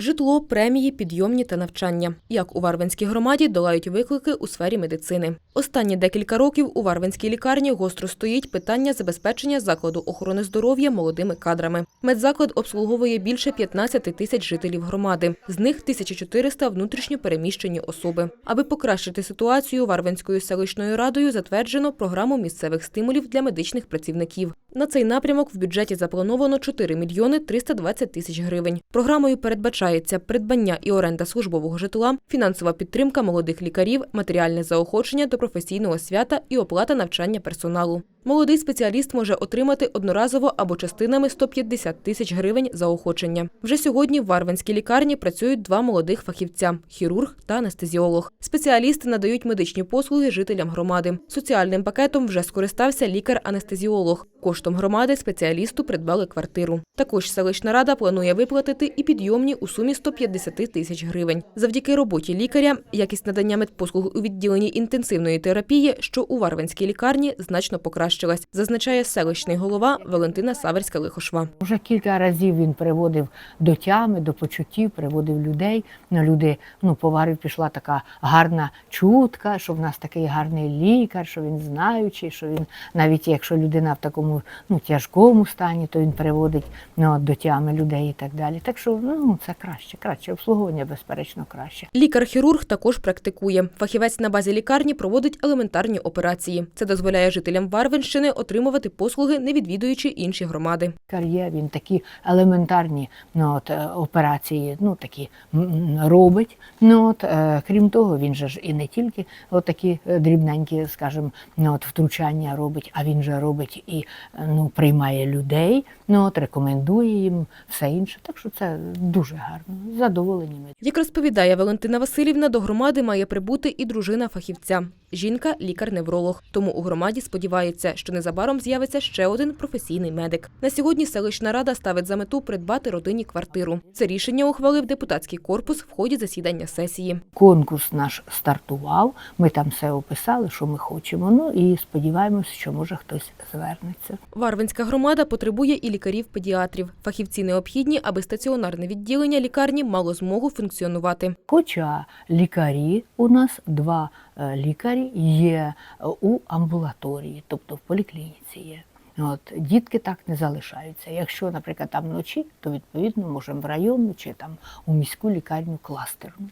Житло, премії, підйомні та навчання. Як у Варвинській громаді долають виклики у сфері медицини. Останні декілька років у Варвинській лікарні гостро стоїть питання забезпечення закладу охорони здоров'я молодими кадрами. Медзаклад обслуговує більше 15 тисяч жителів громади. З них 1400 – внутрішньо переміщені особи. Аби покращити ситуацію, Варвинською селищною радою затверджено програму місцевих стимулів для медичних працівників. На цей напрямок в бюджеті заплановано 4 мільйони 320 тисяч гривень. Програмою передбачається придбання і оренда службового житла, фінансова підтримка молодих лікарів, матеріальне заохочення до професійного свята і оплата навчання персоналу. Молодий спеціаліст може отримати одноразово або частинами 150 тисяч гривень заохочення. Вже сьогодні в Варвинській лікарні працюють два молодих фахівця – хірург та анестезіолог. Спеціалісти надають медичні послуги жителям громади. Соціальним пакетом вже скористався лікар-анестезіолог. Коштом громади спеціалісту придбали квартиру. Також селищна рада планує виплатити і підйомні у сумі 150 тисяч гривень. Завдяки роботі лікаря якість надання медпослуг у відділенні інтенсивної терапії, що у Варвинській лікарні, значно покращилась, зазначає селищний голова Валентина Саверська-Лихошва. Вже кілька разів він приводив до тями, до почуттів, приводив людей. Ну, люди, ну, поварів пішла така гарна чутка, що в нас такий гарний лікар, що він знаючий, що він, навіть якщо людина в такому ну, тяжкому стані, то він приводить ну, до тями людей і так далі. Так що ну, це краще, краще. Обслуговування, безперечно, краще. Лікар-хірург також практикує. Фахівець на базі лікарні проводить елементарні операції. Це дозволяє жителям Варвинщини отримувати послуги, не відвідуючи інші громади. Лікар є, він такі елементарні ну, от, е, операції ну, такі робить. Ну, от, е, крім того, він же ж і не тільки от такі е, дрібненькі, скажімо, ну, от, втручання робить, а він же робить і ну, приймає людей, ну, от, рекомендує їм все інше. Так що це дуже гарно. Задоволені ми. Як розповідає Валентина Васильівна, до громади має прибути і дружина фахівця. Жінка лікар-невролог. Тому у громаді сподівається, що незабаром з'явиться ще один професійний медик. На сьогодні селищна рада ставить за мету придбати родині квартиру. Це рішення ухвалив депутатський корпус в ході засідання сесії. Конкурс наш стартував, ми там все описали, що ми хочемо. Ну і сподіваємося, що може хтось звернеться. Варвинська громада потребує і лікарів-педіатрів. Фахівці необхідні, аби стаціонарне відділення лікарні мало змогу функціонувати. Хоча лікарі у нас два лікарі є е, у амбулаторії, тобто в поліклініці є. От, дітки так не залишаються. Якщо, наприклад, там вночі, то відповідно можемо в районну чи там у міську лікарню кластерну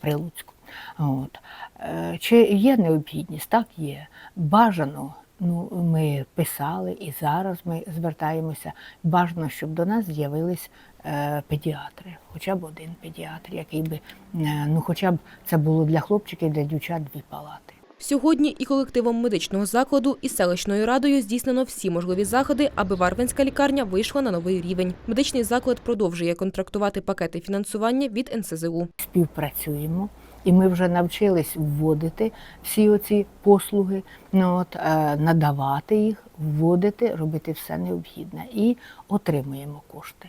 Прилуцьку. От. Е, Чи є необхідність? Так є. Бажано. Ну, ми писали і зараз ми звертаємося. Бажано, щоб до нас з'явились е, педіатри, хоча б один педіатр, який би, е, ну хоча б це було для хлопчиків, для дівчат дві палати. Сьогодні і колективом медичного закладу, і селищною радою здійснено всі можливі заходи, аби Варвинська лікарня вийшла на новий рівень. Медичний заклад продовжує контрактувати пакети фінансування від НСЗУ. співпрацюємо. І ми вже навчились вводити всі оці послуги, ну, от, е, надавати їх, вводити, робити все необхідне і отримуємо кошти.